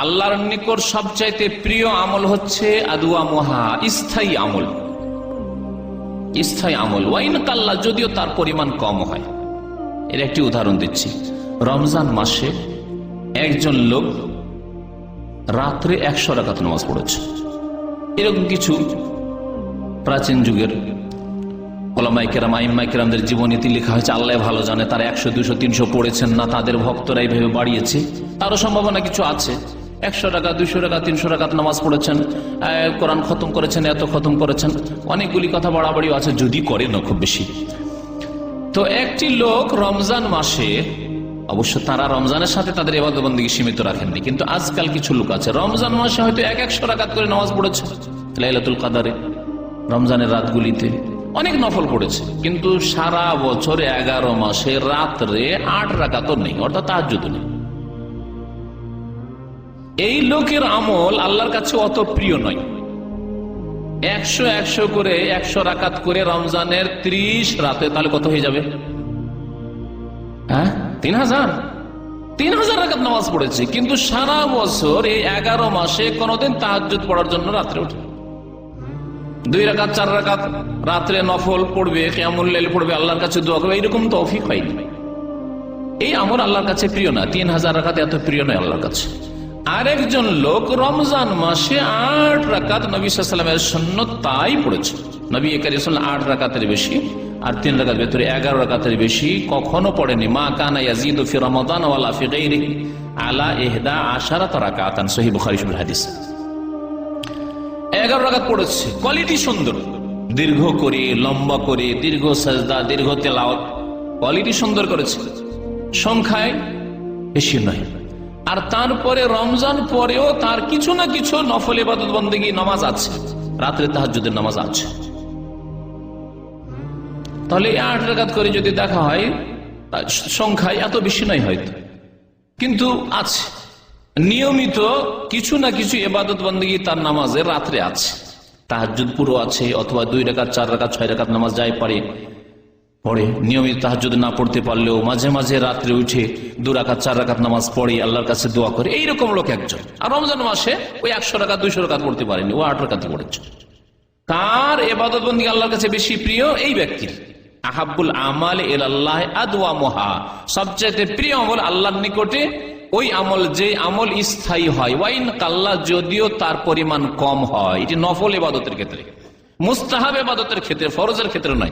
আল্লাহর নিকট সবচাইতে প্রিয় আমল হচ্ছে আদুয়া মহা, স্থায়ী আমল। স্থায়ী আমল। ওয়াইন কাল্লা, যদিও তার পরিমাণ কম হয়। এর একটি উদাহরণ দিচ্ছি। রমজান মাসে একজন লোক রাত্রে একশো রাকাত নামাজ পড়েছে। এরকম কিছু প্রাচীন যুগের ওলামাইকেরাম আইমাইকেরামদের জীবনীতি লেখা হয়েছে, আল্লাহ ভালো জানে, তারা একশো, দুশো, তিনশো পড়েছেন না, তাদের ভক্তরা এইভাবে বাড়িয়েছে। তারও সম্ভাবনা কিছু আছে। একশো টাকা, দুইশো টাকা, তিনশো টাকা নামাজ পড়েছেন। কোরআন খতম করেছেন, এত খতম করেছেন। অনেকগুলি কথা বাড়াবাড়িও আছে, যদি করে না খুব বেশি। তো একটি লোক রমজান মাসে, অবশ্য তারা রমজানের সাথে তাদের এবাদবন্দিকে সীমিত রাখেননি, কিন্তু আজকাল কিছু লোক আছে। রমজান মাসে হয়তো এক একশো রাকাত করে নামাজ পড়েছে, লাইলাতুল কাদারে, রমজানের রাতগুলিতে। অনেক নফল পড়েছে, কিন্তু সারা বছর এগারো মাসে রাত্রে আট রাকাত নেই, অর্থাৎ তাহাজুদ নেই। এই লোকের আমল আল্লাহর কাছে অত প্রিয় নয়। একশো একশো করে একশো রাকাত করে রমজানের ত্রিশ রাতে, তাহলে কত হয়ে যাবে? হ্যাঁ? তিন হাজার? তিন হাজার রাকাত নামাজ পড়েছে, কিন্তু সারা বছর এই এগারো মাসে কোনোদিন তাহাজুদ পড়ার জন্য রাত্রে ওঠে দুই রাকাত, চার রাকাত, রাত্রে নফল পড়বে কেমন পড়বে, আল্লাহর কাছে দোয়া করবে, এইরকম তো অফিক হয়নি এই আমল আল্লাহর কাছে প্রিয় না, তিন হাজার রাকাত এত প্রিয় নয় আল্লাহর কাছে। আরেকজন লোক রমজান মাসে আট রাকাত নবী সাল্লামের সন্ন তাই পড়েছে। নবী একারি আট রাকাতের বেশি আর তিন রাকাত ভেতরে এগারো রাকাতের বেশি কখনো পড়েনি। মা কানা ইয়াজিদ ফি রমাদান ওয়ালা ফি গায়রিহি আলা ইহদা আশারাত রাকাতান। সহিহ বুখারী শরীফ হাদিস। এগারো রাকাত পড়েছে। কোয়ালিটি সুন্দর। দীর্ঘ করে, লম্বা করে, দীর্ঘ সাজদা, দীর্ঘ তেলাওয়াত। কোয়ালিটি সুন্দর করেছে। সংখ্যায় বেশি নয়। আর তারপরে রমজান পরেও তার কিছু না কিছু নফল ইবাদত বন্দেগী নামাজ আছে। রাত্রে তাহাজুদের নামাজ আছে। তাহলে আট রাকাত করে যদি দেখা হয় সংখ্যায় এত বেশি নয় হয়তো। কিন্তু আছে। নিয়মিত কিছু না কিছু এবাদত বন্দী তার নামাজে রাত্রে আছে। তাহাজুদ পুরো আছে, অথবা দুই রেখাত চার রেখাত ছয় রেখাত নামাজ যাই পারে। পড়ে। নিয়মিত তাহাজুদ না পড়তে পারলেও মাঝে মাঝে রাত্রে উঠে দু রাখাত চার রাখাত নামাজ পড়ে, আল্লাহর কাছে দোয়া করে। এইরকম লোক একজন। আর রমজান মাসে ওই একশো রাখাত দুইশো রাখাত পড়তে পারেনি, ও আট রাখাতে পড়েছে। তার এবাদত বন্দী আল্লাহর কাছে বেশি প্রিয় এই ব্যক্তির আহাবুল আমাল এল আল্লাহ আদওয়া মহা সবচেয়ে প্রিয় আমল আল্লাহর নিকটে, ওই আমল যে আমল স্থায়ী হয়। ওয়াইন কাল্লা, যদিও তার পরিমাণ কম হয়। এটি নফল এবাদতের ক্ষেত্রে। মুস্তাহাব এবাদতের ক্ষেত্রে, ফরজের ক্ষেত্রে নয়।